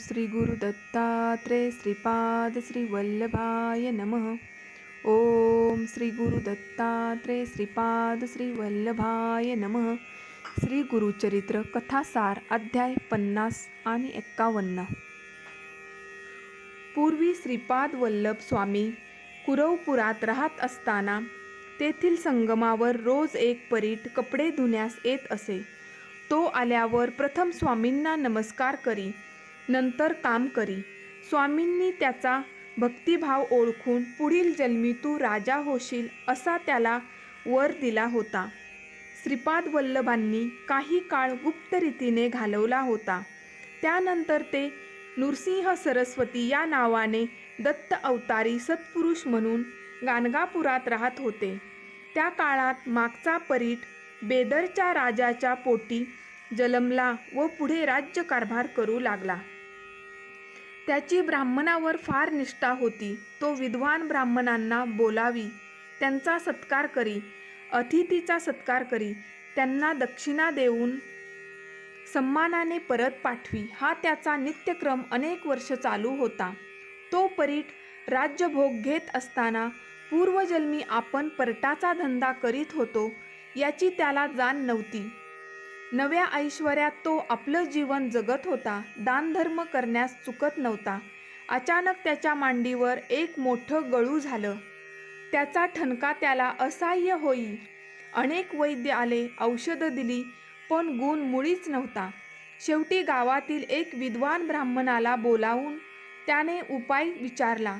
श्री गुरुदत्तात्रेय श्रीपाद श्री वल्लभाय नमः। ओम श्री गुरुदत्तात्रेय श्रीपाद श्री वल्लभाय नमः। श्री गुरुचरित्र कथासार अध्याय पन्नास आणि एक्कावन्न। पूर्वी श्रीपाद वल्लभ स्वामी कुरवपुरात राहत असताना तेथील संगमावर रोज एक परीट कपडे धुण्यास येत असे. तो आल्यावर प्रथम स्वामींना नमस्कार करी नंतर काम करी. स्वामींनी त्याचा भक्तिभाव ओळखून पुढील जन्मी तू राजा होशील असा त्याला वर दिला होता. श्रीपाद वल्लभांनी काही काळ गुप्त रीतीने घालवला होता. त्यानंतर ते नृसिंह सरस्वती या नावाने दत्त अवतारी सत्पुरुष म्हणून गाणगापुरात राहत होते. त्या काळात मागचा परीट बेदरच्या राजाच्या पोटी जलमला व पुढे राज्यकारभार करू लागला. त्याची ब्राह्मणावर फार निष्ठा होती. तो विद्वान ब्राह्मणांना बोलावी त्यांचा सत्कार करी अतिथीचा सत्कार करी त्यांना दक्षिणा देऊन सन्मानाने परत पाठवी. हा त्याचा नित्यक्रम अनेक वर्ष चालू होता. तो परीट राज्यभोग घेत असताना पूर्वजन्मी आपण परटाचा धंदा करीत होतो याची त्याला जाण नव्हती. नव्या ऐश्वर्यात तो आपलं जीवन जगत होता दानधर्म करण्यास चुकत नव्हता. अचानक त्याच्या मांडीवर एक मोठं गळू झालं. त्याचा ठणका त्याला असह्य होई. अनेक वैद्य आले औषधं दिली पण गुण मुळीच नव्हता. शेवटी गावातील एक विद्वान ब्राह्मणाला बोलावून त्याने उपाय विचारला.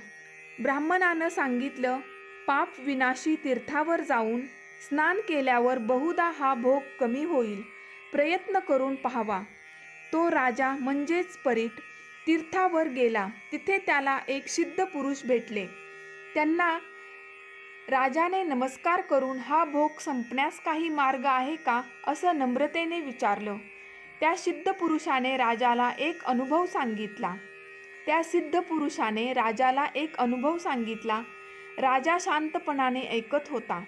ब्राह्मणानं सांगितलं पाप विनाशी तीर्थावर जाऊन स्नान केल्यावर बहुधा हा भोग कमी होईल. प्रयत्न करून पाहावा. तो राजा म्हणजेच परीट तीर्थावर गेला. तिथे त्याला एक सिद्ध पुरुष भेटले. त्यांना राजाने नमस्कार करून हा भोग संपण्यास काही मार्ग आहे का? असं नम्रतेने विचारलं. त्या सिद्ध पुरुषाने राजाला एक अनुभव सांगितला. त्या सिद्ध पुरुषाने राजाला एक अनुभव सांगितला. राजा शांतपणाने ऐकत होता.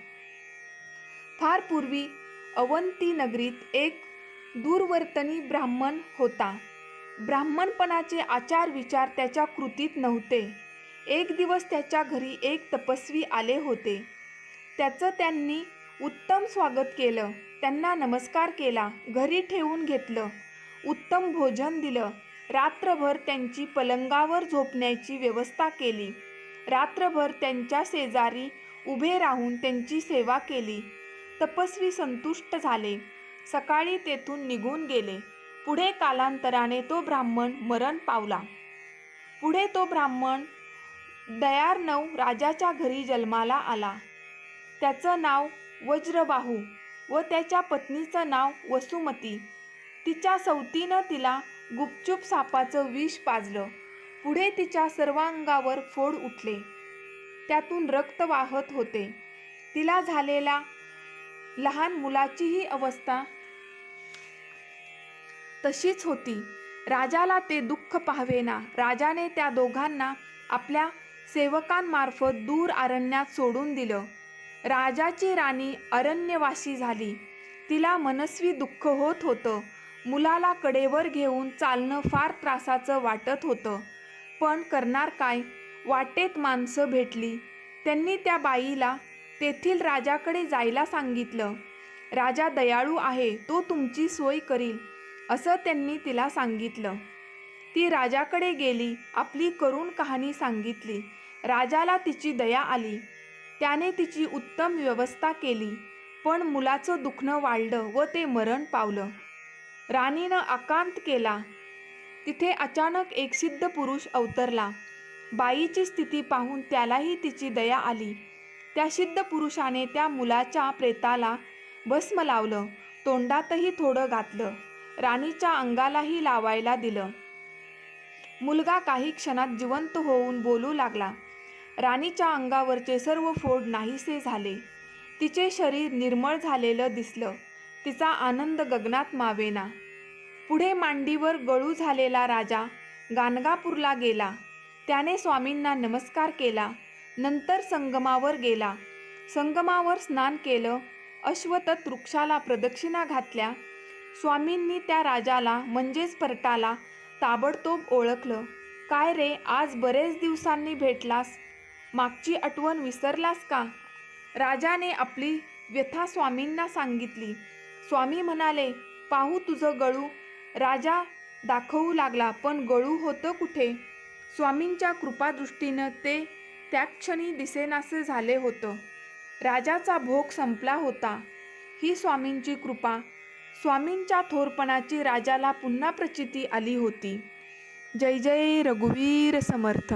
फार पूर्वी अवंती नगरीत एक दूरवर्तनी ब्राह्मण होता. ब्राह्मणपणाचे आचार विचार त्याच्या कृतीत नव्हते. एक दिवस त्याच्या घरी एक तपस्वी आले होते. त्याचं त्यांनी उत्तम स्वागत केलं. त्यांना नमस्कार केला घरी ठेवून घेतलं. उत्तम भोजन दिलं. रात्रभर त्यांची पलंगावर झोपण्याची व्यवस्था केली. रात्रभर त्यांच्या शेजारी उभे राहून त्यांची सेवा केली. तपस्वी संतुष्ट झाले. सकाळी तेथून निघून गेले. पुढे कालांतराने तो ब्राह्मण मरण पावला. पुढे तो ब्राह्मण दयार्णव राजाच्या घरी जन्माला आला. त्याचं नाव वज्रबाहू व त्याच्या पत्नीचं नाव वसुमती. तिच्या सवतीनं तिला गुपचूप सापाचं विष पाजलं. पुढे तिच्या सर्वांगावर फोड उठले. त्यातून रक्त वाहत होते. तिला झालेला लहान मुलाचीही अवस्था तशीच होती. राजाला ते दुःख पाहवेना. राजाने त्या दोघांना आपल्या सेवकांमार्फत दूर अरण्यात सोडून दिलं. राजाची राणी अरण्यवासी झाली. तिला मनस्वी दुःख होत होतं. मुलाला कडेवर घेऊन चालणं फार त्रासाचं वाटत होतं. पण करणार काय? वाटेत माणसं भेटली. त्यांनी त्या बाईला तेथील राजाकडे जायला सांगितलं. राजा दयाळू आहे. तो तुमची सोय करील. असं त्यांनी तिला सांगितलं. ती राजाकडे गेली आपली करुण कहाणी सांगितली. राजाला तिची दया आली. त्याने तिची उत्तम व्यवस्था केली पण मुलाचं दुखणं वाढलं व ते मरण पावलं. राणीनं आकांत केला. तिथे अचानक एक सिद्ध पुरुष अवतरला. बाईची स्थिती पाहून त्यालाही तिची दया आली. त्या सिद्ध पुरुषाने त्या मुलाच्या प्रेताला भस्म लावलं तोंडातही थोडं घातलं. राणीच्या अंगालाही लावायला दिलं. मुलगा काही क्षणात जिवंत होऊन बोलू लागला. राणीच्या अंगावरचे सर्व फोड नाहीसे झाले. तिचे शरीर निर्मळ झालेलं दिसलं. तिचा आनंद गगनात मावेना. पुढे मांडीवर गळू झालेला राजा गाणगापूरला गेला. त्याने स्वामींना नमस्कार केला. नंतर संगमावर गेला. संगमावर स्नान केलं. अश्वतत वृक्षाला प्रदक्षिणा घातल्या. स्वामींनी त्या राजाला म्हणजेच परटाला ताबडतोब ओळखलं. काय रे आज बरेच दिवसांनी भेटलास? मागची आठवण विसरलास का? राजाने आपली व्यथा स्वामींना सांगितली. स्वामी म्हणाले पाहू तुझं गळू. राजा दाखवू लागला पण गळू होतं कुठे? स्वामींच्या कृपादृष्टीनं ते त्या क्षणी दिसेनासे झाले होतं. राजाचा भोग संपला होता. ही स्वामींची कृपा स्वामींच्या थोरपणाची राजाला पुन्हा प्रचिती आली होती. जय जय रघुवीर समर्थ.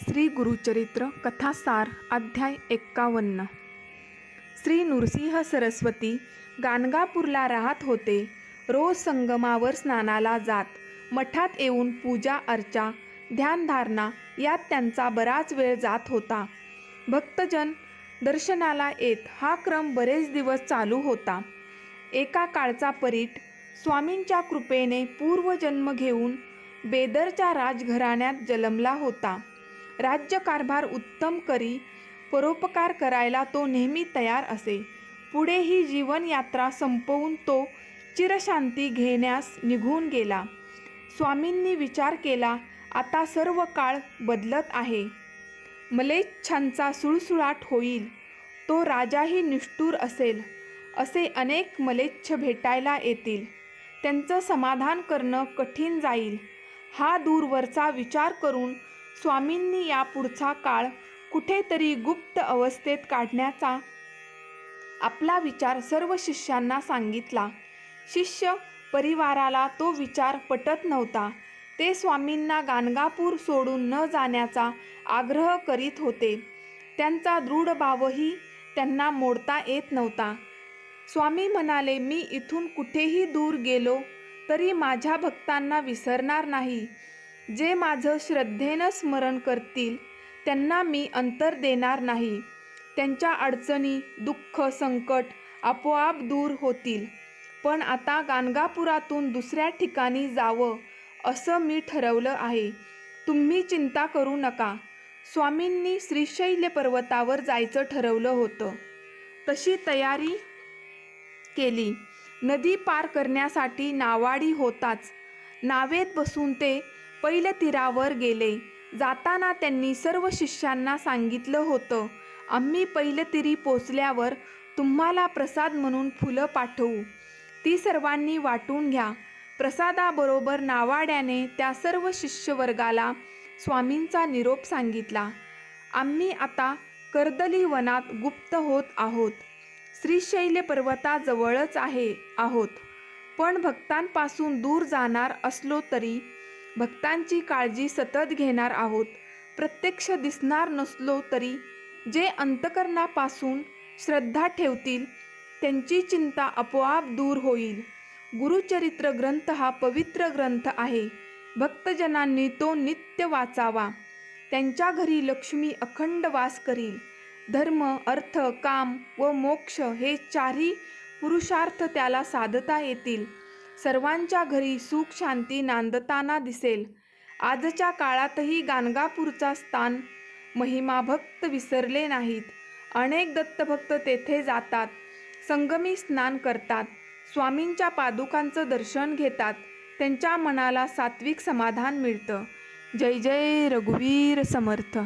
श्री गुरुचरित्र कथासार अध्याय एक्कावन्न. श्री नृसिंह सरस्वती गाणगापूरला राहत होते. रोज संगमावर स्नानाला जात मठात येऊन पूजा अर्चा ध्यानधारणा यात त्यांचा बराच वेळ जात होता. भक्तजन दर्शनाला येत हा क्रम बरेच दिवस चालू होता. एका काळचा परीट स्वामींच्या कृपेने पूर्वजन्म घेऊन बेदरच्या राजघराण्यात जन्मला होता. राज्यकारभार उत्तम करी परोपकार करायला तो नेहमी तयार असे. पुढे ही जीवनयात्रा संपवून तो चिरशांती घेण्यास निघून गेला. स्वामींनी विचार केला आता सर्व काळ बदलत आहे. मलेच्छांचा सुळसुळाट होईल. तो राजाही निष्ठूर असेल असे अनेक मलेच्छ भेटायला येतील. त्यांचं समाधान करणं कठीण जाईल. हा दूरवरचा विचार करून स्वामींनी या पुढचा काळ कुठेतरी गुप्त अवस्थेत काढण्याचा आपला विचार सर्व शिष्यांना सांगितला. शिष्य परिवाराला तो विचार पटत नव्हता. ते स्वामींना गाणगापूर सोडून न जाण्याचा आग्रह करीत होते. त्यांचा दृढ भावही त्यांना मोडता येत नव्हता. स्वामी म्हणाले मी इथून कुठेही दूर गेलो तरी माझ्या भक्तांना विसरणार नाही. जे माझं श्रद्धेनं स्मरण करतील त्यांना मी अंतर देणार नाही. त्यांच्या अडचणी दुःख संकट आपोआप दूर होतील. पण आता गाणगापुरातून दुसऱ्या ठिकाणी जावं असं मी ठरवलं आहे. तुम्ही चिंता करू नका. स्वामींनी श्रीशैल्य पर्वतावर जायचं ठरवलं होतं. तशी तयारी केली. नदी पार करण्यासाठी नावाडी होताच. नावेत बसून ते पहिल्या तीरावर गेले. जाताना त्यांनी सर्व शिष्यांना सांगितलं होतं आम्ही पहिल्या तिरी पोचल्यावर तुम्हाला प्रसाद म्हणून फुलं पाठवू. ती सर्वांनी वाटून घ्या. प्रसादाबरोबर नावाड्याने त्या सर्व शिष्यवर्गाला स्वामींचा निरोप सांगितला. आम्ही आता कर्दली वनात गुप्त होत आहोत. श्रीशैल्य पर्वताजवळच आहे आहोत. पण भक्तांपासून दूर जाणार असलो तरी भक्तांची काळजी सतत घेणार आहोत. प्रत्यक्ष दिसणार नसलो तरी जे अंतकरणापासून श्रद्धा ठेवतील त्यांची चिंता आपोआप दूर होईल. गुरुचरित्र ग्रंथ हा पवित्र ग्रंथ आहे. भक्तजनांनी तो नित्य वाचावा. त्यांच्या घरी लक्ष्मी अखंड वास करील. धर्म अर्थ काम व मोक्ष हे चारही पुरुषार्थ त्याला साधता येतील. सर्वांच्या घरी सुख शांती नांदताना दिसेल. आजच्या काळातही गाणगापूरचा स्थान महिमा भक्त विसरले नाहीत. अनेक दत्तभक्त तेथे जातात. संगमी स्नान करतात. स्वामींच्या पादुकांचं दर्शन घेतात. त्यांच्या मनाला सात्विक समाधान मिळतं. जय जय रघुवीर समर्थ.